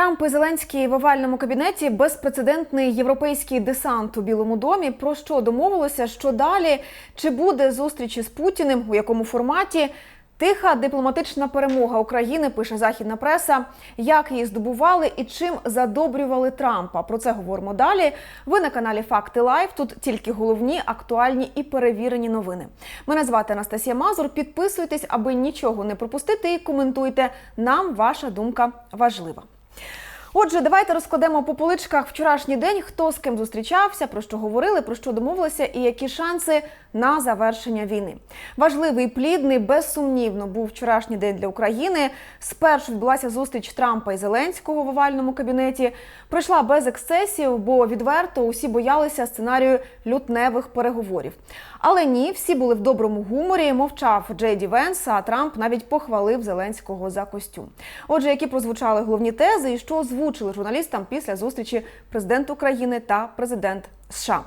Трамп і Зеленський в овальному кабінеті безпрецедентний європейський десант у Білому домі. Про що домовилося? Що далі? Чи буде зустріч із Путіним? У якому форматі? Тиха дипломатична перемога України, пише західна преса. Як її здобували і чим задобрювали Трампа? Про це говоримо далі. Ви на каналі Факти Лайв. Тут тільки головні, актуальні і перевірені новини. Мене звати Анастасія Мазур. Підписуйтесь, аби нічого не пропустити, і коментуйте. Нам ваша думка важлива. Отже, давайте розкладемо по поличках вчорашній день, хто з ким зустрічався, про що говорили, про що домовилися, і які шанси на завершення війни. Важливий, плідний, безсумнівно був вчорашній день для України. Спершу відбулася зустріч Трампа і Зеленського в овальному кабінеті. Пройшла без ексцесів, бо відверто усі боялися сценарію лютневих переговорів. Але ні, всі були в доброму гуморі. Мовчав Джей Ді Венс, а Трамп навіть похвалив Зеленського за костюм. Отже, які прозвучали головні тези і що озвучили журналістам після зустрічі президент України та президент США.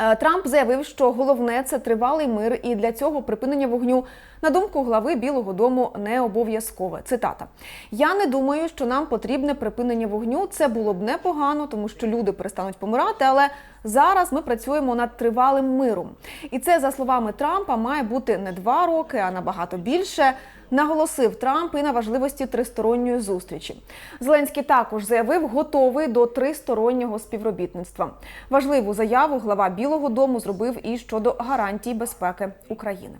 Е, Трамп заявив, що головне це тривалий мир, і для цього припинення вогню, на думку глави Білого Дому, не обов'язкове. Цитата: Я не думаю, що нам потрібне припинення вогню. Це було б непогано, тому що люди перестануть помирати. Але зараз ми працюємо над тривалим миром. І це, за словами Трампа, має бути не два роки, а набагато більше. Наголосив Трамп і на важливості тристоронньої зустрічі. Зеленський також заявив, готовий до тристороннього співробітництва. Важливу заяву глава Білого Дому зробив і щодо гарантій безпеки України.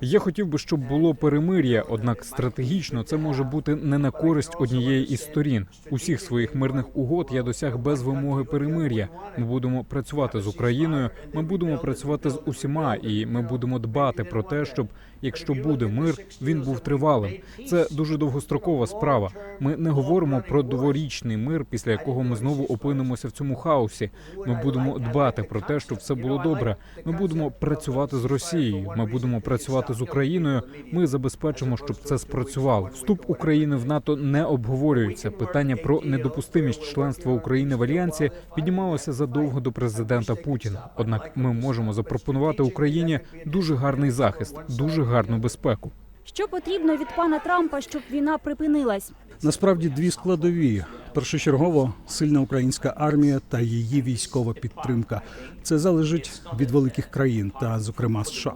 Я хотів би, щоб було перемир'я, однак стратегічно це може бути не на користь однієї із сторін. Усіх своїх мирних угод я досяг без вимоги перемир'я. Ми будемо працювати з Україною. Ми будемо працювати з усіма, і ми будемо дбати про те, щоб якщо буде мир, він був тривалим. Це дуже довгострокова справа. Ми не говоримо про дворічний мир, після якого ми знову опинимося в цьому хаосі. Ми будемо дбати про те, щоб все було добре. Ми будемо працювати з Росією. Ми будемо працювати з Україною. Ми забезпечимо, щоб це спрацювало. Вступ України в НАТО не обговорюється. Питання про недопустимість членства України в альянсі піднімалося задовго до президента Путіна. Однак ми можемо запропонувати Україні дуже гарний захист, дуже гарну безпеку. Що потрібно від пана Трампа, щоб війна припинилась? Насправді дві складові: першочергово сильна українська армія та її військова підтримка. Це залежить від великих країн та, зокрема, США.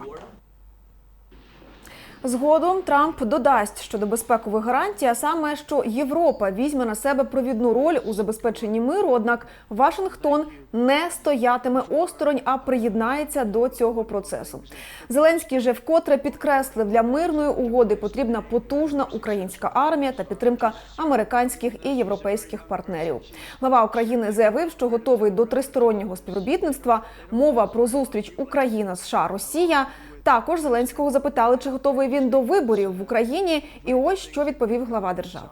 Згодом Трамп додасть щодо безпекових гарантій, а саме, що Європа візьме на себе провідну роль у забезпеченні миру. Однак Вашингтон не стоятиме осторонь, а приєднається до цього процесу. Зеленський же вкотре підкреслив, для мирної угоди потрібна потужна українська армія та підтримка американських і європейських партнерів. Глава України заявив, що готовий до тристороннього співробітництва. Мова про зустріч Україна, США, Росія. Також Зеленського запитали, чи готовий він до виборів в Україні, і ось що відповів глава держави.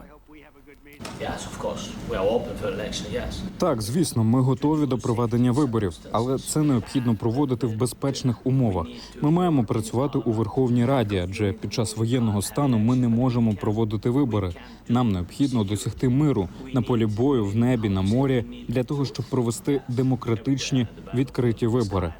Так, звісно, ми готові до проведення виборів, але це необхідно проводити в безпечних умовах. Ми маємо працювати у Верховній Раді, адже під час воєнного стану ми не можемо проводити вибори. Нам необхідно досягти миру на полі бою, в небі, на морі для того, щоб провести демократичні відкриті вибори.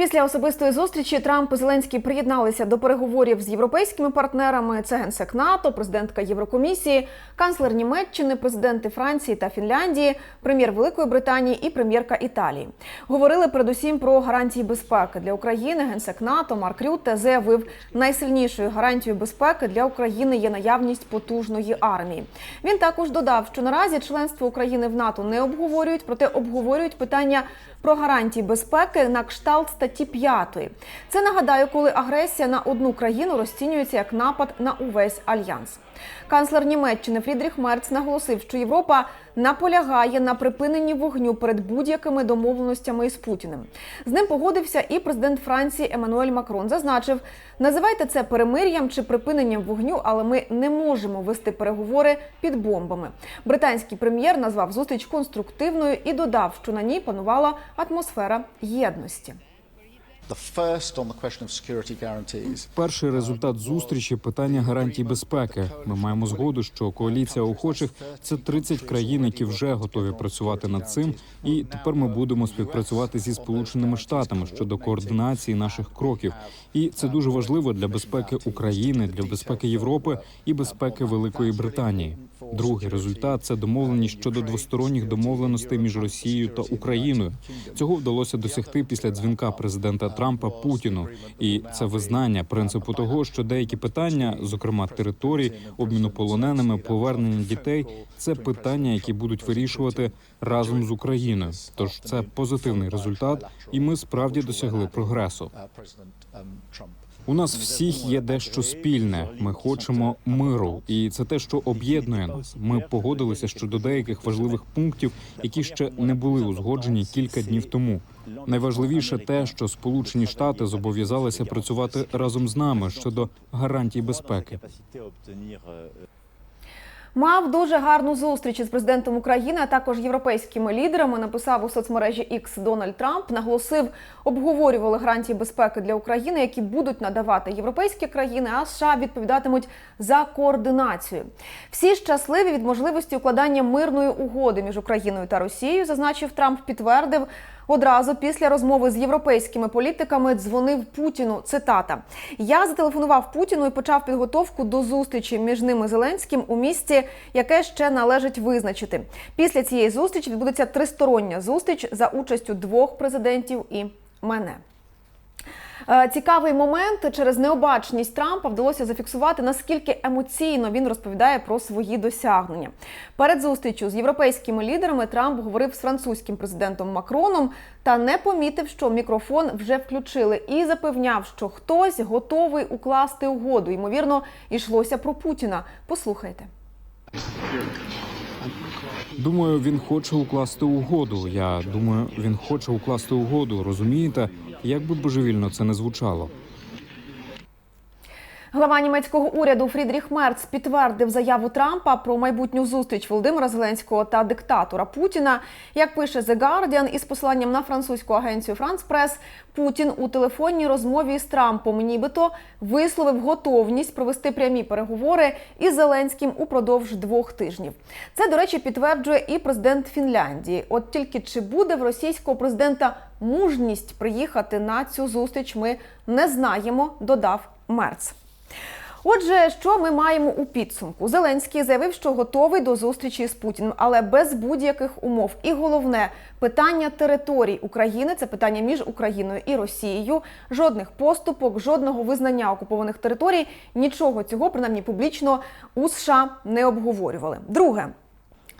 Після особистої зустрічі Трамп і Зеленський приєдналися до переговорів з європейськими партнерами. Це генсек НАТО, президентка Єврокомісії, канцлер Німеччини, президенти Франції та Фінляндії, прем'єр Великої Британії і прем'єрка Італії. Говорили передусім про гарантії безпеки для України. Генсек НАТО Марк Рютте заявив, найсильнішою гарантією безпеки для України є наявність потужної армії. Він також додав, що наразі членство України в НАТО не обговорюють, проте обговорюють питання про гарантії безпеки на кшталт статті 5. Це нагадаю, коли агресія на одну країну розцінюється як напад на увесь альянс. Канцлер Німеччини Фрідріх Мерц наголосив, що Європа наполягає на припиненні вогню перед будь-якими домовленостями із Путіним. З ним погодився і президент Франції Еммануель Макрон. Зазначив, називайте це перемир'ям чи припиненням вогню, але ми не можемо вести переговори під бомбами. Британський прем'єр назвав зустріч конструктивною і додав, що на ній панувала атмосфера єдності. Перший результат зустрічі питання гарантій безпеки. Ми маємо згоду, що коаліція охочих це 30 країн, які вже готові працювати над цим. І тепер ми будемо співпрацювати зі сполученими штатами щодо координації наших кроків. І це дуже важливо для безпеки України, для безпеки Європи і безпеки Великої Британії. Другий результат це домовленість щодо двосторонніх домовленостей між Росією та Україною. Цього вдалося досягти після дзвінка президента Трампа Путіну, і це визнання принципу того, що деякі питання, зокрема територій, обміну полоненими, повернення дітей, це питання, які будуть вирішувати разом з Україною. Тож це позитивний результат, і ми справді досягли прогресу. У нас всіх є дещо спільне. Ми хочемо миру, і це те, що об'єднує нас. Ми погодилися щодо деяких важливих пунктів, які ще не були узгоджені кілька днів тому. Найважливіше те, що Сполучені Штати зобов'язалися працювати разом з нами щодо гарантій безпеки. Мав дуже гарну зустріч із президентом України, а також європейськими лідерами. Написав у соцмережі X Дональд Трамп. Наголосив, обговорювали гарантії безпеки для України, які будуть надавати європейські країни, а США відповідатимуть за координацію. Всі щасливі від можливості укладання мирної угоди між Україною та Росією, зазначив Трамп, підтвердив. Одразу після розмови з європейськими політиками дзвонив Путіну. Цитата: Я зателефонував Путіну і почав підготовку до зустрічі між ними Зеленським у місті, яке ще належить визначити. Після цієї зустрічі відбудеться тристороння зустріч за участю двох президентів і мене. Е, Цікавий момент через необачність Трампа вдалося зафіксувати, наскільки емоційно він розповідає про свої досягнення. Перед зустрічю з європейськими лідерами Трамп говорив з французьким президентом Макроном та не помітив, що мікрофон вже включили, і запевняв, що хтось готовий укласти угоду. Ймовірно, йшлося про Путіна. Послухайте. Думаю, він хоче укласти угоду. Я думаю, він хоче укласти угоду. Розумієте, як би божевільно це не звучало. Глава німецького уряду Фрідріх Мерц підтвердив заяву Трампа про майбутню зустріч Володимира Зеленського та диктатора Путіна. Як пише The Guardian із посиланням на французьку агенцію France Press, Путін у телефонній розмові з Трампом нібито висловив готовність провести прямі переговори із Зеленським упродовж двох тижнів. Це, до речі, підтверджує і президент Фінляндії. От тільки чи буде в російського президента мужність приїхати на цю зустріч, ми не знаємо, додав Мерц. Отже, що ми маємо у підсумку? Зеленський заявив, що готовий до зустрічі з Путіним, але без будь-яких умов. І головне питання територій України це питання між Україною і Росією. Жодних поступок, жодного визнання окупованих територій. Нічого цього, принаймні публічно, у США не обговорювали. Друге.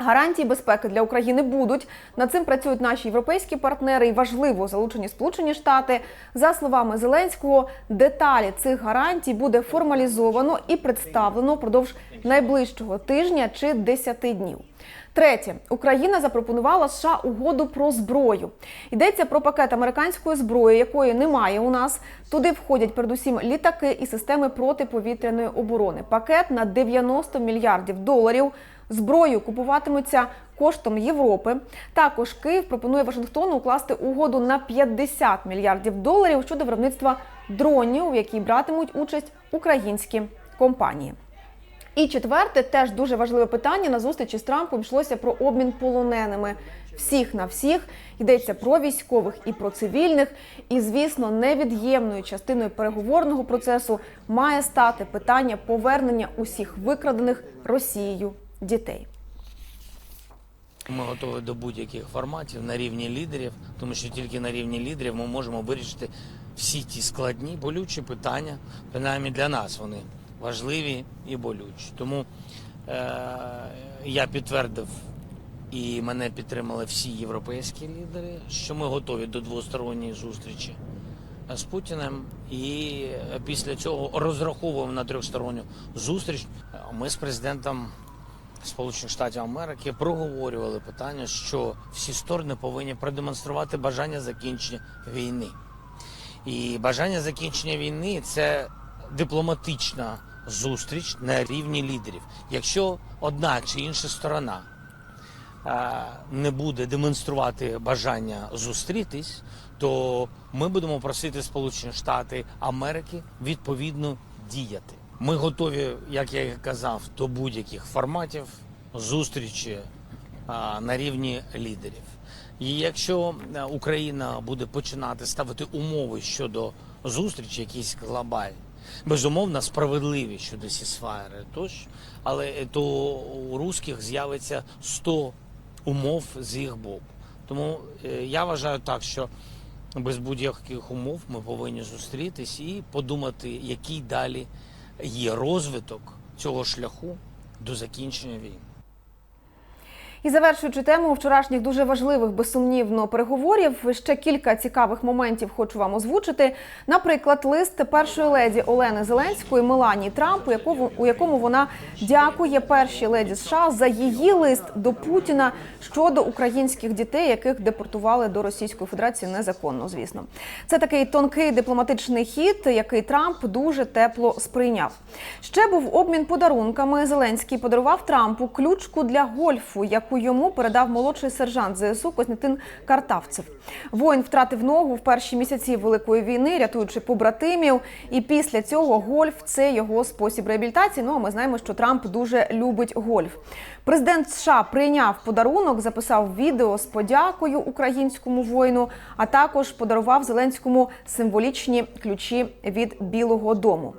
Гарантії безпеки для України будуть. Над цим працюють наші європейські партнери і важливо залучені Сполучені Штати. За словами Зеленського, деталі цих гарантій буде формалізовано і представлено впродовж найближчого тижня чи 10 днів. Третє, Україна запропонувала США угоду про зброю. Йдеться про пакет американської зброї, якої немає у нас. Туди входять передусім літаки і системи протиповітряної оборони. Пакет на 90 мільярдів доларів. Зброю купуватимуться коштом Європи. Також Київ пропонує Вашингтону укласти угоду на 50 мільярдів доларів щодо виробництва дронів, у якій братимуть участь українські компанії. І четверте, теж дуже важливе питання на зустрічі з Трампом йшлося про обмін полоненими. Всіх на всіх йдеться про військових і про цивільних. І, звісно, невід'ємною частиною переговорного процесу має стати питання повернення усіх викрадених Росією дітей. Ми готові до будь-яких форматів на рівні лідерів, тому що тільки на рівні лідерів ми можемо вирішити всі ті складні, болючі питання. Принаймні для нас вони важливі і болючі. Тому е- я підтвердив і мене підтримали всі європейські лідери, що ми готові до двосторонньої зустрічі з Путіним, і після цього розраховуємо на трьохсторонню зустріч. Ми з президентом Сполучених Штатів Америки проговорювали питання, що всі сторони повинні продемонструвати бажання закінчення війни. І бажання закінчення війни це дипломатична зустріч на рівні лідерів. Якщо одна чи інша сторона не буде демонструвати бажання зустрітись, то ми будемо просити Сполучені Штати Америки відповідно діяти. Ми готові, як я і казав, до будь-яких форматів зустрічі на рівні лідерів. І якщо е, Україна буде починати ставити умови щодо зустрічі, якісь глобальні, безумовно справедливі щодо сісфайри, тощо, але е, то у русських з'явиться 100 умов з їх боку. Тому е, я вважаю так, що без будь-яких умов ми повинні зустрітись і подумати, який далі є розвиток цього шляху до закінчення війни. І завершуючи тему вчорашніх дуже важливих, безсумнівно переговорів, ще кілька цікавих моментів хочу вам озвучити. Наприклад, лист першої леді Олени Зеленської Меланії Трамп, у якому вона дякує першій леді США за її лист до Путіна щодо українських дітей, яких депортували до Російської Федерації незаконно. Звісно, це такий тонкий дипломатичний хід, який Трамп дуже тепло сприйняв. Ще був обмін подарунками. Зеленський подарував Трампу ключку для гольфу, яку йому передав молодший сержант ЗСУ Костянтин Картавцев. Воїн втратив ногу в перші місяці великої війни, рятуючи побратимів. І після цього гольф це його спосіб реабілітації. Ну а ми знаємо, що Трамп дуже любить гольф. Президент США прийняв подарунок, записав відео з подякою українському воїну, а також подарував Зеленському символічні ключі від Білого Дому.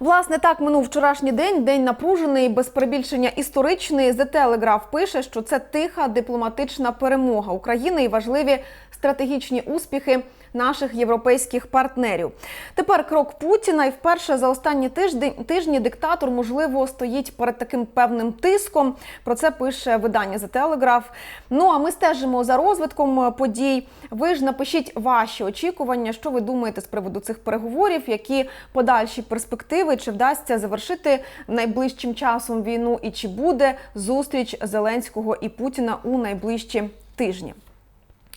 Власне, так минув вчорашній день. День напружений, без перебільшення історичний. The Telegraph пише, що це тиха дипломатична перемога України і важливі стратегічні успіхи наших європейських партнерів. Тепер крок Путіна, і вперше за останні тижні, тижні диктатор можливо стоїть перед таким певним тиском. Про це пише видання The Telegraph. Ну а ми стежимо за розвитком подій. Ви ж напишіть ваші очікування, що ви думаєте з приводу цих переговорів, які подальші перспективи, чи вдасться завершити найближчим часом війну, і чи буде зустріч Зеленського і Путіна у найближчі тижні.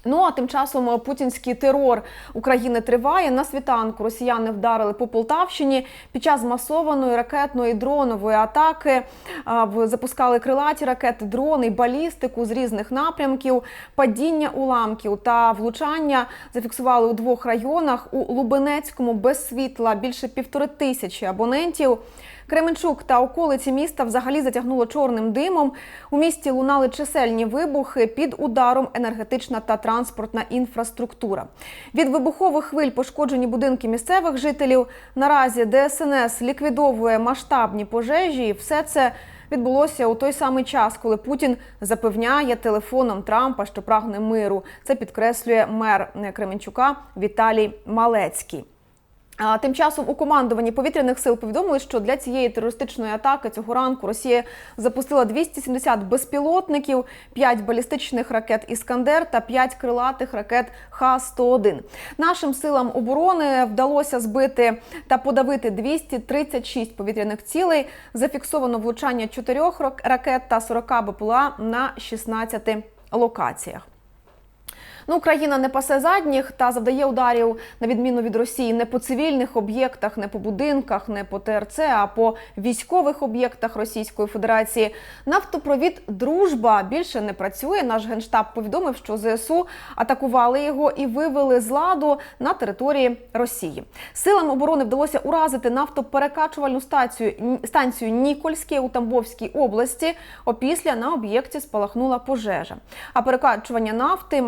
Ну а тим часом путінський терор України триває. На світанку росіяни вдарили по Полтавщині під час масованої ракетної дронової атаки. Запускали крилаті ракети, дрони, балістику з різних напрямків, падіння уламків та влучання зафіксували у двох районах. У Лубенецькому без світла більше півтори тисячі абонентів. Кременчук та околиці міста взагалі затягнуло чорним димом. У місті лунали чисельні вибухи під ударом енергетична та транспортна інфраструктура. Від вибухових хвиль пошкоджені будинки місцевих жителів. Наразі ДСНС ліквідовує масштабні пожежі. І все це відбулося у той самий час, коли Путін запевняє телефоном Трампа, що прагне миру. Це підкреслює мер Кременчука Віталій Малецький. Тим часом у командуванні повітряних сил повідомили, що для цієї терористичної атаки цього ранку Росія запустила 270 безпілотників, 5 балістичних ракет Іскандер та 5 крилатих ракет Х-101. Нашим силам оборони вдалося збити та подавити 236 повітряних цілей. Зафіксовано влучання 4 ракет та 40 БПЛА на 16 локаціях. Ну, Україна не пасе задніх та завдає ударів на відміну від Росії не по цивільних об'єктах, не по будинках, не по ТРЦ, а по військових об'єктах Російської Федерації. Нафтопровід Дружба більше не працює. Наш генштаб повідомив, що ЗСУ атакували його і вивели з ладу на території Росії. Силам оборони вдалося уразити нафтоперекачувальну станцію станцію Нікольське у Тамбовській області. Опісля на об'єкті спалахнула пожежа. А перекачування нафти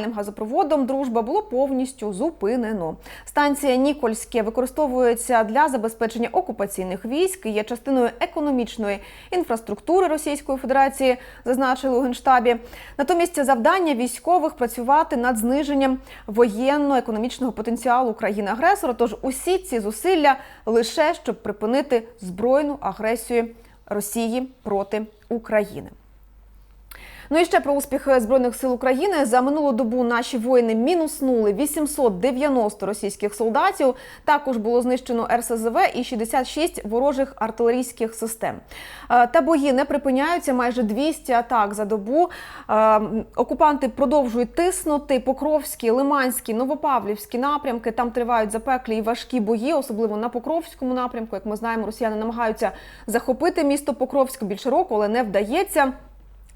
магістральним газопроводом Дружба було повністю зупинено. Станція Нікольське використовується для забезпечення окупаційних військ є частиною економічної інфраструктури Російської Федерації, зазначили у генштабі. Натомість завдання військових працювати над зниженням воєнно-економічного потенціалу країни-агресора. Тож усі ці зусилля лише щоб припинити збройну агресію Росії проти України. Ну і ще про успіх збройних сил України за минулу добу наші воїни мінуснули 890 російських солдатів. Також було знищено РСЗВ і 66 ворожих артилерійських систем. Е, Та бої не припиняються. Майже 200 атак за добу. Е, Окупанти продовжують тиснути. Покровські, Лиманські, Новопавлівські напрямки. Там тривають запеклі і важкі бої, особливо на Покровському напрямку. Як ми знаємо, росіяни намагаються захопити місто Покровськ більше року, але не вдається.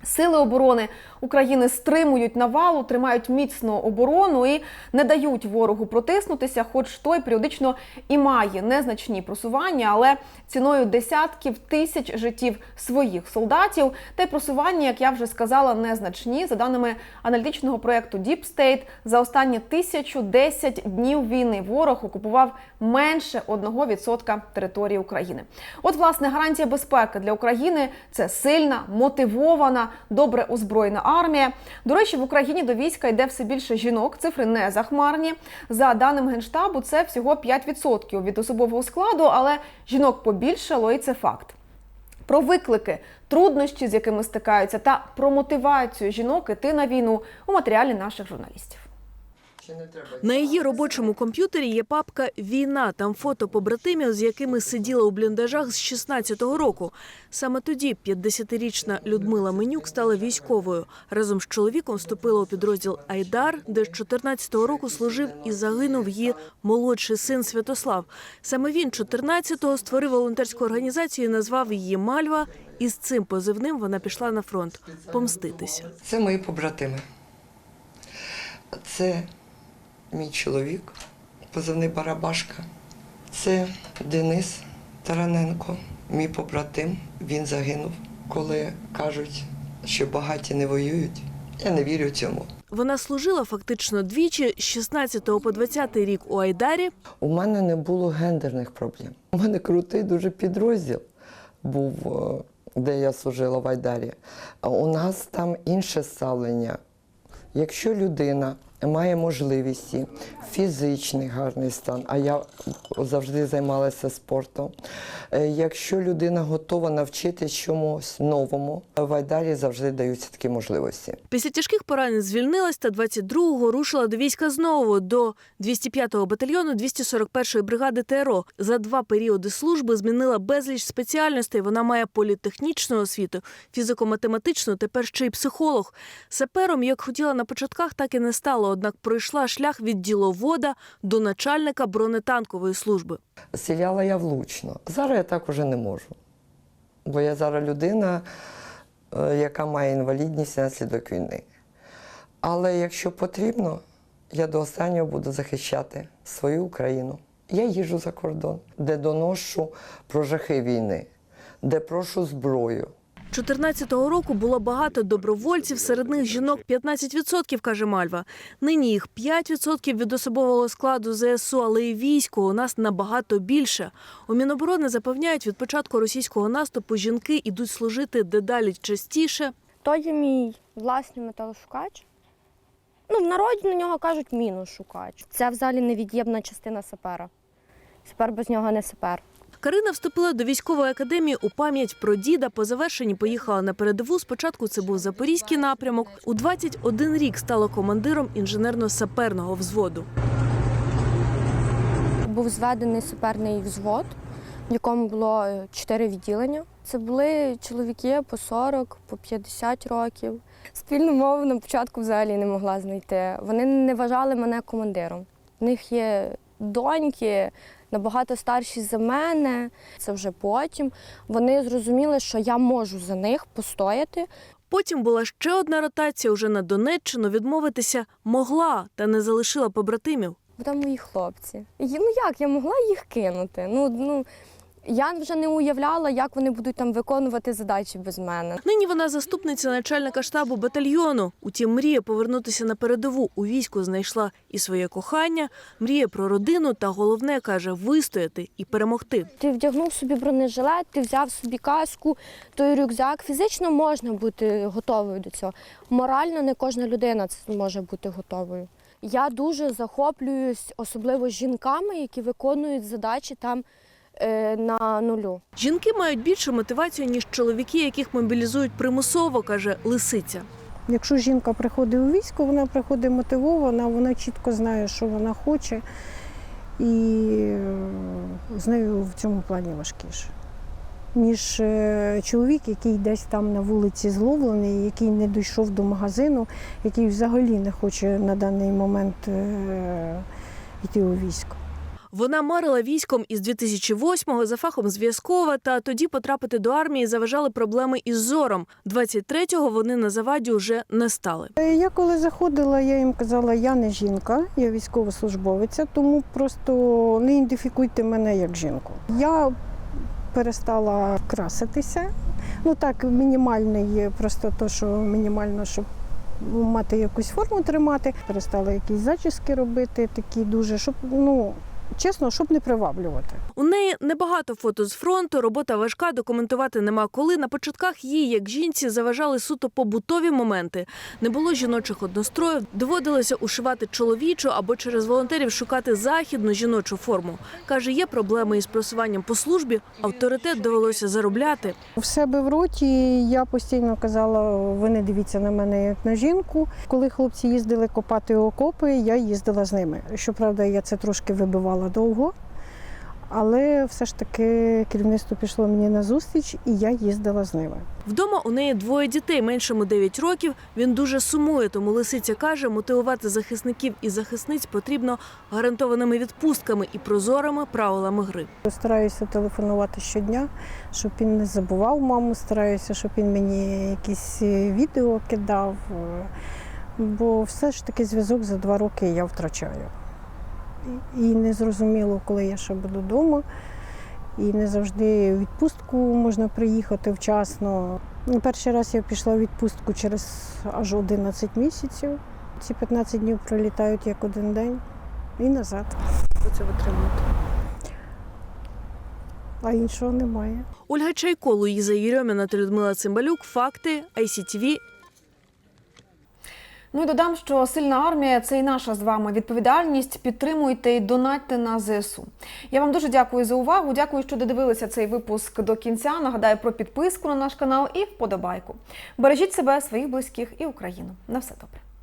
Сили оборони України стримують навалу, тримають міцну оборону і не дають ворогу протиснутися, хоч той періодично і має незначні просування, але ціною десятків тисяч життів своїх солдатів. Та й просування, як я вже сказала, незначні. За даними аналітичного проекту Deep State, за останні 1010 днів війни ворог окупував менше 1% території України. От, власне, гарантія безпеки для України це сильна, мотивована, добре озброєна армія. До речі, в Україні до війська йде все більше жінок. Цифри не захмарні. За даним генштабу, це всього 5% від особового складу, але жінок побільшало, і це факт. Про виклики, труднощі, з якими стикаються, та про мотивацію жінок іти на війну у матеріалі наших журналістів. На її робочому комп'ютері є папка Війна. Там фото побратимів, з якими сиділа у бліндажах з 16-го року. Саме тоді 50-річна Людмила Менюк стала військовою. Разом з чоловіком вступила у підрозділ Айдар, де з 14-го року служив і загинув її молодший син Святослав. Саме він 14-го створив волонтерську організацію і назвав її Мальва. І з цим позивним вона пішла на фронт помститися. Це мої побратими. Це мій чоловік, позивний Барабашка. Це Денис Тараненко, мій побратим. Він загинув. Коли кажуть, що багаті не воюють, я не вірю цьому. Вона служила фактично двічі з 16 по 20 рік у Айдарі. У мене не було гендерних проблем. У мене крутий дуже підрозділ був, е, де я служила в Айдарі. А У нас там інше ставлення. Якщо людина має можливості, фізичний гарний стан, а я завжди займалася спортом. е, Якщо людина готова навчитись чомусь новому, в Айдарі завжди даються такі можливості. Після тяжких поранень звільнилась та 22-го рушила до війська знову до 205-го батальйону 241-ї бригади ТРО. За два періоди служби змінила безліч спеціальностей. Вона має політехнічну освіту, фізико-математичну, тепер ще й психолог. Сапером, як хотіла на початках, так і не стало. Однак пройшла шлях від діловода до начальника бронетанкової служби. Стріляла я влучно. Зараз я так уже не можу. Бо я зараз людина, е, яка має інвалідність наслідок війни. Але якщо потрібно, я до останнього буду захищати свою Україну. Я їжджу за кордон, де доношу про жахи війни, де прошу зброю. 14-го року було багато добровольців, серед них жінок 15%, каже Мальва. Нині їх 5% від особового складу ЗСУ, але і військо у нас набагато більше. У Міноборони запевняють, від початку російського наступу жінки ідуть служити дедалі частіше. То є мій власний металошукач. Ну, в народі на нього кажуть міношукач. Це взагалі невід'ємна частина сапера. Сапер без нього не сапер. Карина вступила до військової академії у пам'ять про діда. По завершенні поїхала на передову. Спочатку це був запорізький напрямок. У 21 рік стала командиром інженерно-саперного взводу. Був зведений суперний взвод, в якому було е, чотири відділення. Це були чоловіки по 40, по 50 років. Спільну мову на початку взагалі не могла знайти. Вони не вважали мене командиром. В них є доньки, набагато старші за мене. Це вже потім. Вони зрозуміли, що я можу за них постояти. Потім була ще одна ротація уже на Донеччину. Відмовитися могла та не залишила побратимів. Бо там мої хлопці. Ну як я могла їх кинути? Ну, ну я вже не уявляла, як вони будуть там виконувати задачі без мене. Нині вона заступниця начальника штабу батальйону. Утім, мріє повернутися на передову. У війську знайшла і своє кохання, мріє про родину та головне каже вистояти і перемогти. Ти вдягнув собі бронежилет, ти взяв собі каску, той рюкзак. Фізично можна бути готовою до цього. Морально не кожна людина це може бути готовою. Я дуже захоплююсь, особливо жінками, які виконують задачі там на нулю. Жінки мають більшу мотивацію ніж чоловіки, яких мобілізують примусово, каже Лисиця. Якщо жінка приходить у військо, вона приходить мотивована, вона чітко знає, що вона хоче, і е, з нею в цьому плані важкіше. Ніж е, чоловік, який десь там на вулиці зловлений, який не дійшов до магазину, який взагалі не хоче на даний момент е, йти у військо. Вона марила військом із 2008-го за фахом зв'язкова, та тоді потрапити до армії заважали проблеми із зором. 23-го вони на заваді вже не стали. Е, Я коли заходила, я їм казала, я не жінка, я військовослужбовиця, тому просто не ідентифікуйте мене як жінку. Я перестала краситися. Ну так, мінімальний, просто то, що мінімально, щоб мати якусь форму тримати. Перестала якісь зачіски робити, такі дуже, щоб ну чесно, щоб не приваблювати. У неї небагато фото з фронту, робота важка, документувати нема коли. На початках їй, як жінці, заважали суто побутові моменти. Не було жіночих одностроїв, доводилося ушивати чоловічу або через волонтерів шукати західну жіночу форму. Каже, є проблеми із просуванням по службі, авторитет довелося заробляти. В себе в роті я постійно казала, ви не дивіться на мене як на жінку. Коли хлопці їздили копати окопи, я їздила з ними. Щоправда, я це трошки вибивала довго. Але все ж таки керівництво пішло мені на зустріч, і я їздила з ними. Вдома у неї двоє дітей, меншому 9 років. Він дуже сумує, тому лисиця каже, мотивувати захисників і захисниць потрібно гарантованими відпустками і прозорими правилами гри. Стараюся телефонувати щодня, щоб він не забував маму. Стараюся, щоб він мені якісь е, відео кидав. е, Бо все ж таки зв'язок за два роки я втрачаю. І не зрозуміло, коли я ще буду вдома. І не завжди в відпустку можна приїхати вчасно. Ну, Перший раз я пішла в відпустку через аж 11 місяців. Ці 15 днів пролітають як один день і назад. Це витримувати. А іншого немає. Ольга Чайко, Луїза Єрьоміна та Людмила Цимбалюк. Факти ICTV. Ну і додам, що сильна армія це і наша з вами відповідальність. Підтримуйте і донатьте на ЗСУ. Я вам дуже дякую за увагу. Дякую, що додивилися цей випуск до кінця. Нагадаю про підписку на наш канал і вподобайку. Бережіть себе, своїх близьких і Україну. На все добре.